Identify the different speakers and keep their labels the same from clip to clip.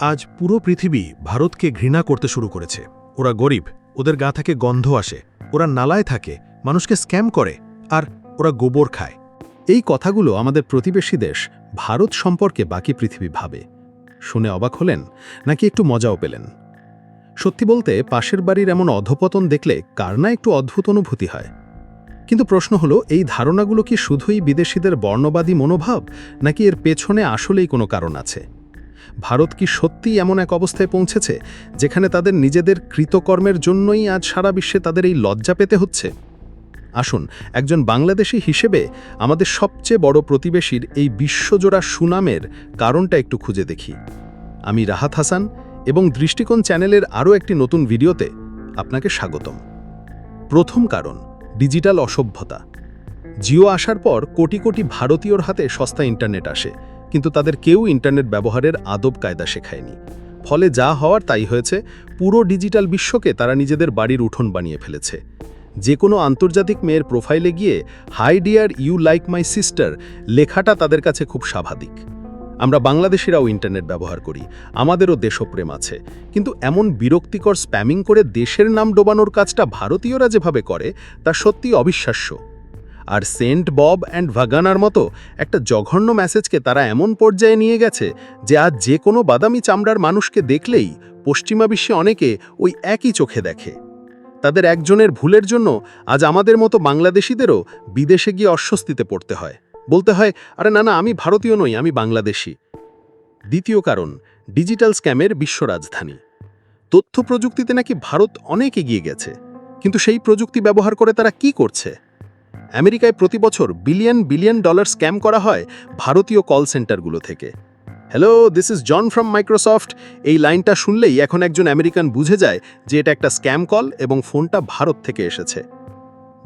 Speaker 1: আজ পুরো পৃথিবী ভারতকে ঘৃণা করতে শুরু করেছে। ওরা গরিব, ওদের গা থেকে গন্ধ আসে, ওরা নালায় থাকে, মানুষকে স্ক্যাম করে, আর ওরা গোবর খায়।
Speaker 2: এই কথাগুলো আমাদের প্রতিবেশী দেশ ভারত সম্পর্কে বাকি পৃথিবী ভাবে। শুনে অবাক হলেন, নাকি একটু মজাও পেলেন। সত্যি বলতে, পাশের বাড়ির এমন অধপতন দেখলে কার না একটু অদ্ভুত অনুভূতি হয়? কিন্তু প্রশ্ন হলো, এই ধারণাগুলো কি শুধুই বিদেশিদের বর্ণবাদী মনোভাব, নাকি এর পেছনে আসলেই কোনো কারণ আছে? ভারত কি সত্যিই এমন এক অবস্থায় পৌঁছেছে, যেখানে তাদের নিজেদের কৃতকর্মের জন্যই আজ সারা বিশ্বে তাদের এই লজ্জা পেতে হচ্ছে? আসুন, একজন বাংলাদেশি হিসেবে আমাদের সবচেয়ে বড় প্রতিবেশীর এই বিশ্বজোড়া সুনামের কারণটা একটু খুঁজে দেখি। আমি রাহাত হাসান এবং দৃষ্টিকোণ চ্যানেলের আরও একটি নতুন ভিডিওতে আপনাকে স্বাগতম। প্রথম কারণ, ডিজিটাল অসভ্যতা। জিও আসার পর কোটি কোটি ভারতীয়র হাতে সস্তা ইন্টারনেট আসে। কিন্তু তাদের কেউ ইন্টারনেট ব্যবহারের আদব কায়দা শেখায়নি। ফলে যা হওয়ার তাই হয়েছে, পুরো ডিজিটাল বিশ্বকে তারা নিজেদের বাড়ির উঠোন বানিয়ে ফেলেছে। যে কোনো আন্তর্জাতিক মেয়ের প্রোফাইলে গিয়ে, hi dear, you like my sister লেখাটা তাদের কাছে খুব স্বাভাবিক। আমরা বাংলাদেশিরাও ইন্টারনেট ব্যবহার করি, আমাদেরও দেশপ্রেম আছে। কিন্তু এমন বিরক্তিকর স্প্যামিং করে দেশের নাম ডোবানোর কাজটা ভারতীয়রা যেভাবে করে, তা সত্যি অবিশ্বাস্য। আর সেন্ট বব অ্যান্ড ভাগানার মতো একটা জঘন্য মেসেজকে তারা এমন পর্যায়ে নিয়ে গেছে যে আজ যে কোনো বাদামি চামড়ার মানুষকে দেখলেই পশ্চিমা বিশ্বে অনেকে ওই একই চোখে দেখে। তাদের একজনের ভুলের জন্য আজ আমাদের মতো বাংলাদেশিদেরও বিদেশে গিয়ে অস্বস্তিতে পড়তে হয়। বলতে হয়, আরে না না, আমি ভারতীয় নই, আমি বাংলাদেশি। দ্বিতীয় কারণ, ডিজিটাল স্ক্যামের বিশ্ব রাজধানী। তথ্য প্রযুক্তিতে নাকি ভারত অনেক এগিয়ে গেছে, কিন্তু সেই প্রযুক্তি ব্যবহার করে তারা কি করছে? আমেরিকায় প্রতি বছর বিলিয়ন বিলিয়ন ডলার স্ক্যাম করা হয় ভারতীয় কল সেন্টারগুলো থেকে। Hello this is John from Microsoft এই লাইনটা শুনলেই এখন একজন আমেরিকান বুঝে যায় যে এটা একটা স্ক্যাম কল এবং ফোনটা ভারত থেকে এসেছে।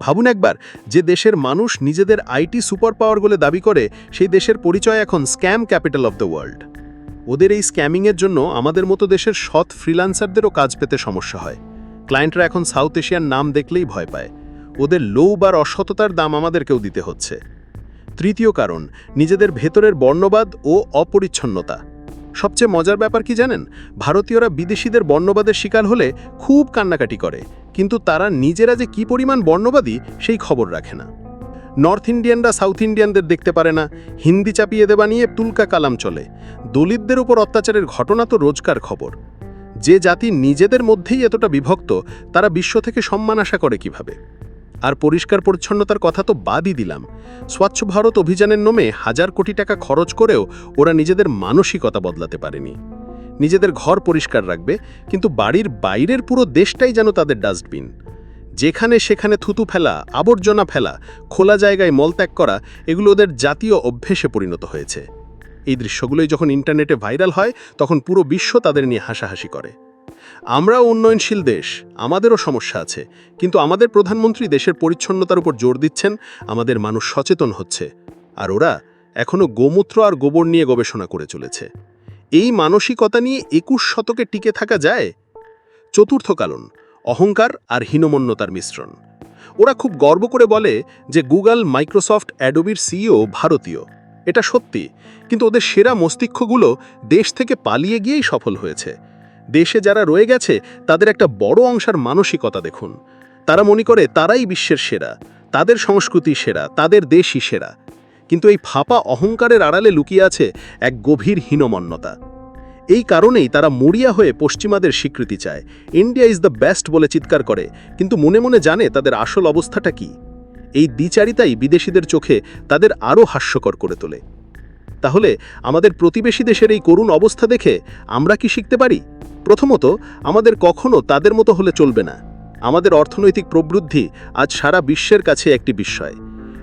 Speaker 2: ভাবুন একবার, যে দেশের মানুষ নিজেদের আইটি সুপার পাওয়ার বলে দাবি করে, সেই দেশের পরিচয় এখন scam capital of the world. ওদের এই স্ক্যামিংয়ের জন্য আমাদের মতো দেশের সৎ ফ্রিল্যান্সারদেরও কাজ পেতে সমস্যা হয়। ক্লায়েন্টরা এখন সাউথ এশিয়ার নাম দেখলেই ভয় পায়। ওদের লো বা অসততার দাম আমাদেরকেও দিতে হচ্ছে। তৃতীয় কারণ, নিজেদের ভেতরের বর্ণবাদ ও অপরিচ্ছন্নতা। সবচেয়ে মজার ব্যাপার কি জানেন? ভারতীয়রা বিদেশিদের বর্ণবাদের শিকার হলে খুব কান্নাকাটি করে, কিন্তু তারা নিজেরা যে কি পরিমাণ বর্ণবাদী সেই খবর রাখে না। নর্থ ইন্ডিয়ানরা সাউথ ইন্ডিয়ানদের দেখতে পারে না, হিন্দি চাপিয়ে দেবা নিয়ে তুলকা কালাম চলে। দলিতদের উপর অত্যাচারের ঘটনা তো রোজকার খবর। যে জাতি নিজেদের মধ্যেই এতটা বিভক্ত, তারা বিশ্ব থেকে সম্মান আশা করে কীভাবে? আর পরিষ্কার পরিচ্ছন্নতার কথা তো বাদই দিলাম। স্বচ্ছ ভারত অভিযানের নামে হাজার কোটি টাকা খরচ করেও ওরা নিজেদের মানসিকতা বদলাতে পারেনি। নিজেদের ঘর পরিষ্কার রাখবে, কিন্তু বাড়ির বাইরের পুরো দেশটাই যেন তাদের ডাস্টবিন। যেখানে সেখানে থুতু ফেলা, আবর্জনা ফেলা, খোলা জায়গায় মলত্যাগ করা, এগুলো ওদের জাতীয় অভ্যেসে পরিণত হয়েছে। এই দৃশ্যগুলোই যখন ইন্টারনেটে ভাইরাল হয়, তখন পুরো বিশ্ব তাদের নিয়ে হাসাহাসি করে। আমরাও উন্নয়নশীল দেশ, আমাদেরও সমস্যা আছে। কিন্তু আমাদের প্রধানমন্ত্রী দেশের পরিচ্ছন্নতার উপর জোর দিচ্ছেন, আমাদের মানুষ সচেতন হচ্ছে। আর ওরা এখনও গোমূত্র আর গোবর নিয়ে গবেষণা করে চলেছে। এই মানসিকতা নিয়ে একুশ শতকে টিকে থাকা যায়? চতুর্থ কারণ অহংকার আর হীনমন্যতার মিশ্রণ। ওরা খুব গর্ব করে বলে যে গুগল, মাইক্রোসফট, অ্যাডোবির সিইও ভারতীয়। এটা সত্যি, কিন্তু ওদের সেরা মস্তিষ্কগুলো দেশ থেকে পালিয়ে গিয়েই সফল হয়েছে। দেশে যারা রয়ে গেছে, তাদের একটা বড় অংশের মানসিকতা দেখুন। তারা মনে করে তারাই বিশ্বের সেরা, তাদের সংস্কৃতি সেরা, তাদের দেশই সেরা। কিন্তু এই ফাপা অহংকারের আড়ালে লুকিয়ে আছে এক গভীর হীনমন্যতা। এই কারণেই তারা মরিয়া হয়ে পশ্চিমাদের স্বীকৃতি চায়। ইন্ডিয়া ইজ দ্য বেস্ট বলে চিৎকার করে, কিন্তু মনে মনে জানে তাদের আসল অবস্থাটা কি। এই দ্বিচারিতাই বিদেশিদের চোখে তাদের আরও হাস্যকর করে তোলে। তাহলে আমাদের প্রতিবেশী দেশের এই করুণ অবস্থা দেখে আমরা কি শিখতে পারি? প্রথমত, আমাদের কখনো তাদের মতো হলে চলবে না। আমাদের অর্থনৈতিক প্রবৃদ্ধি আজ সারা বিশ্বের কাছে একটি বিস্ময়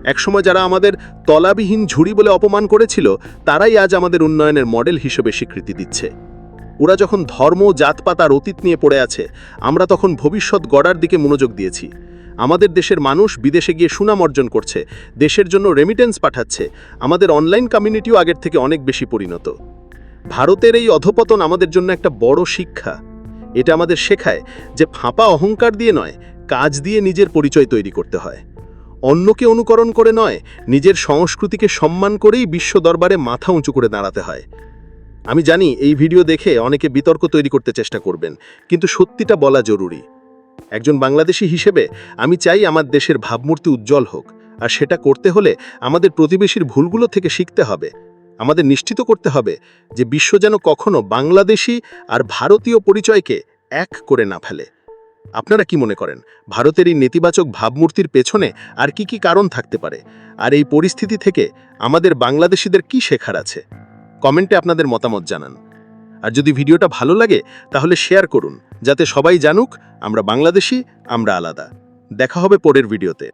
Speaker 2: একসময় যারা আমাদের তলাবিহীন ঝুড়ি বলে অপমান করেছিল, তারাই আজ আমাদের উন্নয়নের মডেল হিসেবে স্বীকৃতি দিচ্ছে। ওরা যখন ধর্ম, জাতপাত আর অতীত নিয়ে পড়ে আছে, আমরা তখন ভবিষ্যৎ গড়ার দিকে মনোযোগ দিয়েছি। আমাদের দেশের মানুষ বিদেশে গিয়ে সুনাম অর্জন করছে, দেশের জন্য রেমিটেন্স পাঠাচ্ছে, আমাদের অনলাইন কমিউনিটিও আগের থেকে অনেক বেশি পরিণত। ভারতের এই অধপতন আমাদের জন্য একটা বড় শিক্ষা। এটা আমাদের শেখায় যে ফাঁপা অহংকার দিয়ে নয়, কাজ দিয়ে নিজের পরিচয় তৈরি করতে হয়। অন্যকে অনুকরণ করে নয়, নিজের সংস্কৃতিকে সম্মান করেই বিশ্ব দরবারে মাথা উঁচু করে দাঁড়াতে হয়।
Speaker 3: আমি জানি এই ভিডিও দেখে অনেকে বিতর্ক তৈরি করতে চেষ্টা করবেন, কিন্তু সত্যিটা বলা জরুরি। একজন বাংলাদেশি হিসেবে আমি চাই আমার দেশের ভাবমূর্তি উজ্জ্বল হোক, আর সেটা করতে হলে আমাদের প্রতিবেশীর ভুলগুলো থেকে শিখতে হবে। আমাদের নিশ্চিত করতে হবে যে বিশ্ব যেন কখনো বাংলাদেশি আর ভারতীয় পরিচয়কে এক করে না ফেলে। আপনারা কি মনে করেন, ভারতের এই নেতিবাচক ভাবমূর্তির পেছনে আর কি কি কারণ থাকতে পারে? আর এই পরিস্থিতি থেকে আমাদের বাংলাদেশিদের কি শেখার আছে? কমেন্টে আপনাদের মতামত জানান। আর যদি ভিডিওটা ভালো লাগে, তাহলে শেয়ার করুন, যাতে সবাই জানুক, আমরা বাংলাদেশি, আমরা আলাদা। দেখা হবে পরের ভিডিওতে।